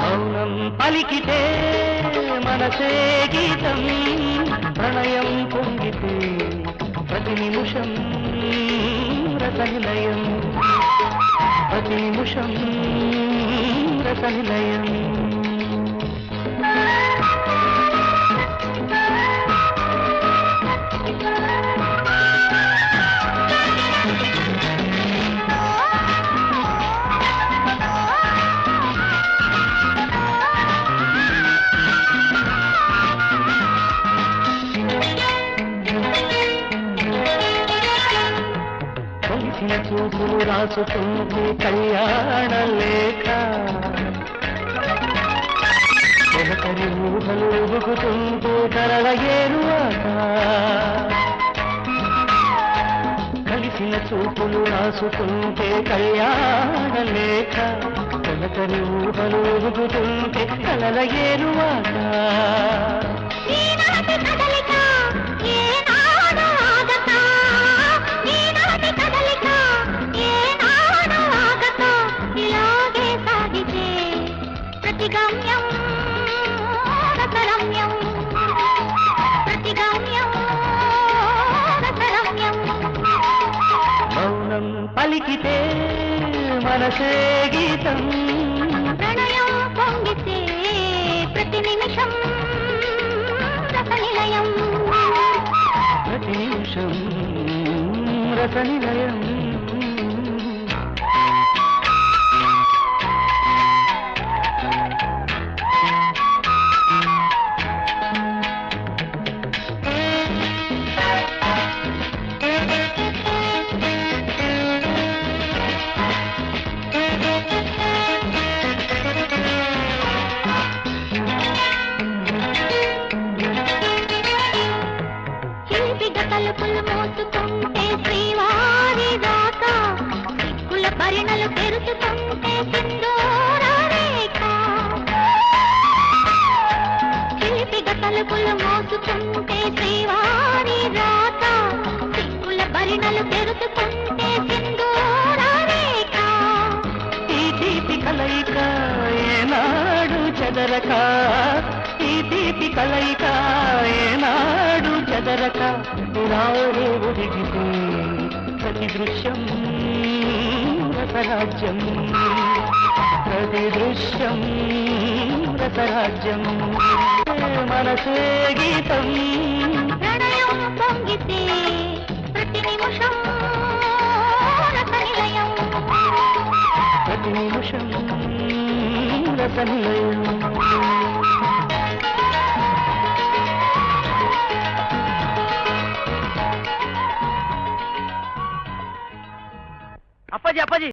మౌనం పలికితే మనసే గీతం ప్రణయం పొంగితే ప్రతి నిమిషం రసనిలయం. ప్రతి నిమిషం రసనిలయం. కలిసిన రాసుకుంది కళ్యాణ లేఖ. ఒకరి ఊహలు ఊగుతుంటే కరల ఏరువాట కలిసిన చూపులు రాసుకుంటే కళ్యాణ లేఖ. ఒకరి ఊహలు ఊగుతుంటే కలల ఏరువాట పలికితే మనసే గీతం. ప్రణయం పొంగితే ప్రతి నిమిషం రసనిలయం. ప్రతి నిమిషం రసనిలయం. చిలిపిగ తలుపులు మోసుకుంటే శ్రీవారి దాకా. సిక్కుల పరిణలు తెరుచుకుంటే సింధూర చిలిపిగ తలుపులు మోసుకుంటే శ్రీవారి దాకా. సిక్కుల పరిణలు తెరుచుకుంటే సింధూర ఈ తీపి కలయిక ఏనాడు చెదరక. ఈ తీపి కలయిక ఏనాడు చెదరక ఒదిగితే ప్రతి దృశ్యం రసరాజ్యం ప్రతి దృశ్యం రసరాజ్యం. మనసే గీతం ప్రణయం పొంగితే ప్రతి నిమిషం రసనిలయం ప్రతి నిమిషం రసనిలయం అప్పాజీ అప్పాజీ